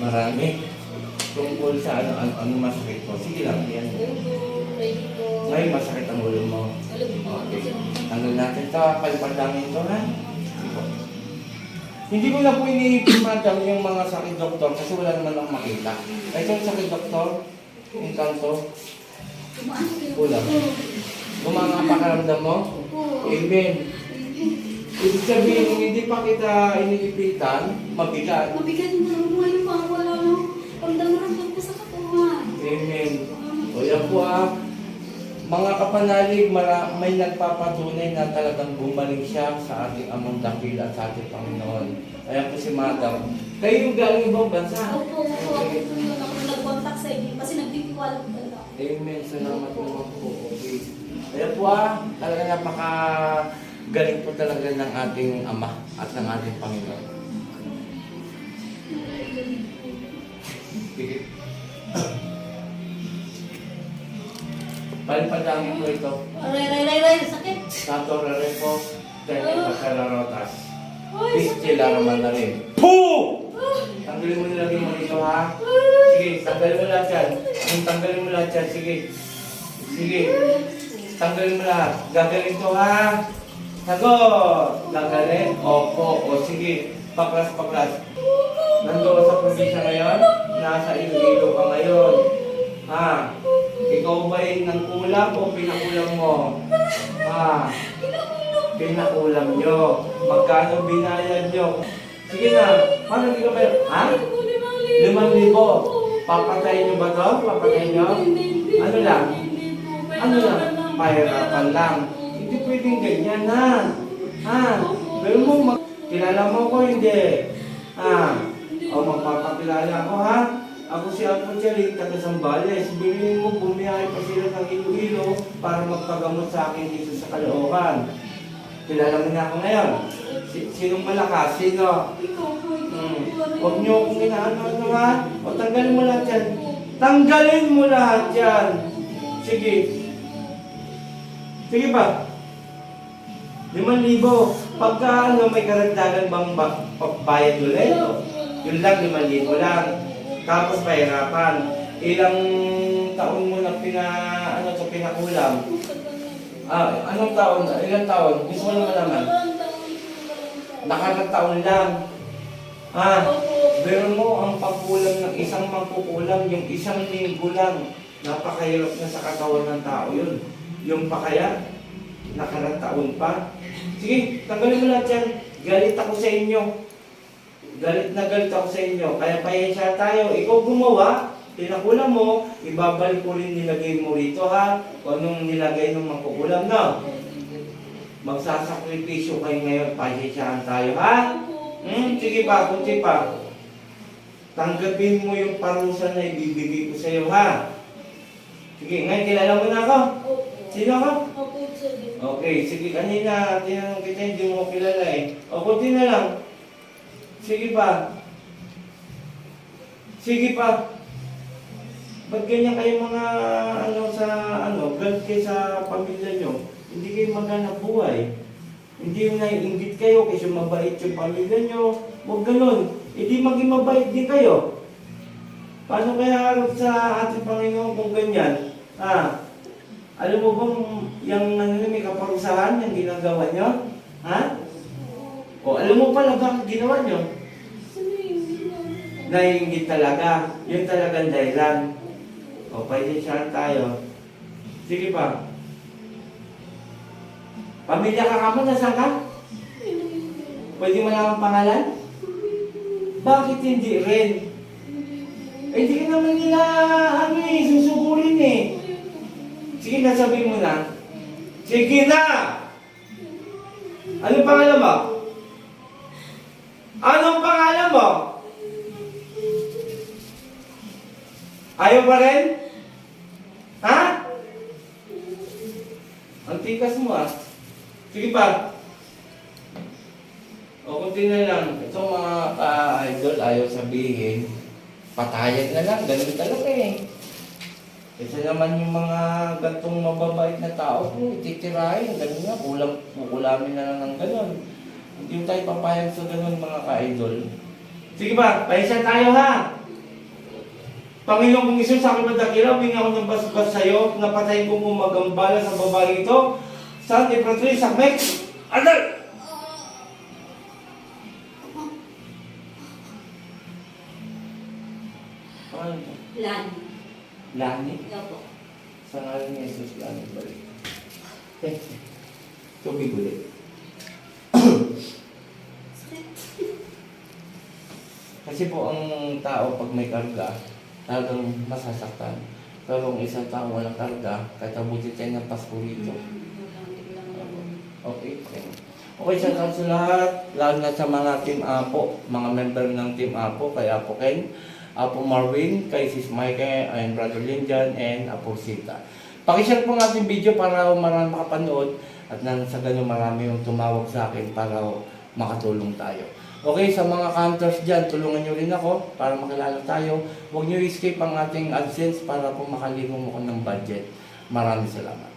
Marami. Tungkol sa ano, ano, ano masakit mo. Sige lang, yan. Ngayon masakit ang ulo mo. Okay. Ano natin ito, palipandangin ito ha. Hindi ko na po iniipin madam yung mga sakit doktor kasi wala naman akong makita. Ito yung sakit doktor, yung kanto, kulang. Gumanga ang pakaramdam mo? Amen. Ibig sabihin, hindi pa kita iniipitan, mabigat. Mabigat mo na ngayon pa wala no. Ramdam-ramdam ko sa katawan. Amen. O yan po ah, mga kapanalig, mara, may nagpapatunay na talagang bumalik siya sa ating amang dakil at sa ating Panginoon. Ayan po si Madam. Kayo galing ibang bansa. Opo, opo. Ako na nag-contact sa inyo kasi nagtitiwala ko talaga. Amen. Salamat naman po. Okay. Ayan po ah, talaga napaka galing po talaga ng ating Ama at ng ating Panginoon. Sige. Palipadangin po ito. Aray, aray, aray, aray, sakit. Sato Rerepo, Tene Pagkalarotas. Ay, Pistila naman na rin. Poo! Tanggalin mo nilagay mo dito ha. Sige, tanggalin mo lahat yan. Yung tanggalin mo lahat yan, sige. Sige. Tanggalin mo lahat. Gagaling to ha. Sagot! Gagaling? Opo. O sige. Paklas, paklas. Nandoon sa probinsya ngayon? Nasa Iloilo ka ngayon. Ha? Ikaw ba'y nang kulam o pinakulam mo? Ha? Pinakulam nyo. Magkano binayad nyo? Sige na. Paano hindi ka ba? Ha? Limang libo. Papatayin nyo ba to? Papatayin nyo? Ano lang? Ano lang? Pahirapan lang. Hindi pwedeng ganyan na. Ha? Pero mo, mag- kilala mo ko hindi. Ha? O magpapakilala ko ha? Ako si Apo Charing, taga Zambales. Bilhin mo, bumiyahe pa sila ng Iloilo para magpagamot sa akin dito sa Caloocan. Kilala mo na ako ngayon. Si, sinong malakas? Sino? Hmm. Huwag niyo akong inaano-ano ha? O tanggalin mo lahat yan. Tanggalin mo lahat yan. Sige. Sige ba? Limang libo. Pagka ano, may karagdagan bang ba- pagbayad ulit? Yun lang, limang libo lang. Tapos pahirapan. Ilang taon mo na pina, ano, sa pinakulam? Ah, anong taon? Ilang taon? Gusto mo naman naman. Nakarang taon lang. Ah, pero mo ang pagkulang ng isang mangkukulam, yung isang linggo lang, napakahirap na sa katawan ng tao yun. Yung pa kaya, nakarang taon pa. Sige, tanggalin mo lahat yan. Galit ako sa inyo. Galit na galit ako sa inyo. Kaya pahensya tayo. Ikaw gumawa, tinakulam mo, ibabalik ko rin nilagay mo rito ha. Kung anong nilagay ng mangkukulam, no? Magsasakripisyo kayo ngayon, pahensyahan tayo ha. Hmm, sige pa, kunti pa. Tanggapin mo yung parusa na ibibigay ko sa iyo, ha? Sige, ngayon kilala mo na ako. Sino ako? Okay, sige, kanina, tinanong kita, hindi mo kilala eh. O, kunti na lang. Sige pa. Sige pa. Ba't ganyan kayo mga, ano, sa, ano, blood kayo sa pamilya nyo? Hindi kayo maghanap buhay. Hindi yung naiingit kayo kasi mabait yung pamilya nyo. Huwag ganun. Hindi maging mabait din kayo. Paano kaya harap sa ating Panginoon kung ganyan? Ah, alam mo bang yung may kaparusahan yung ginagawa nyo? Ha? O alam mo pala bakit ginawa nyo? Naiingit talaga. Yun talagang dahilan. O, siya tayo. Sige pa. Pamilya ka ka mo, nasaan ka? Pwede mo lang ang pangalan? Bakit hindi rin? Eh, di ka naman nila, ano eh, susugurin eh. Sige na, sabihin mo na. Sige na! Anong pangalan mo? Anong pangalan mo? Ayaw pa rin? Ha? Ang tikas mo ah. Sige pa. O kunti na lang. Itong mga ka-idol ayaw sabihin, patayan na lang. Ganun talaga eh. Kasi naman yung mga gantong mababait na tao po, ititirahin. Ganun nga, kulang, kukulamin na lang ng ganun. Hindi tayo papayag sa ganun mga ka-idol. Sige ba, paisa tayo ha. Panginoon kong Isus, sa aking madakila, humingi ako ng basbas sa iyo, napatayin ko mong magambala sa babae ito. San Efratri, Sakmek, Adal! Ano ito? Lan. Lani? Opo. Sa ngalan ni Jesus, Lani balik. Thank you. Tubig ulit. Kasi po ang tao pag may karga, talagang masasaktan. Pero ang isang tao walang karga, kahit abuti tayo ng Pasko rito. Okay, okay. Okay, sa lahat, lalo na sa mga Team Apo, mga member ng Team Apo, kay Apo Ken, Apo Marvin, kay Sis Mike, and Brother Linjan, and Apo Sita. Pakishare po ang ating video para marami makapanood at nang sa ganun marami yung tumawag sa akin para makatulong tayo. Okay, sa mga counters dyan, tulungan nyo rin ako para makilala tayo. Huwag nyo escape ang ating AdSense para po makaligo mo ko ng budget. Maraming salamat.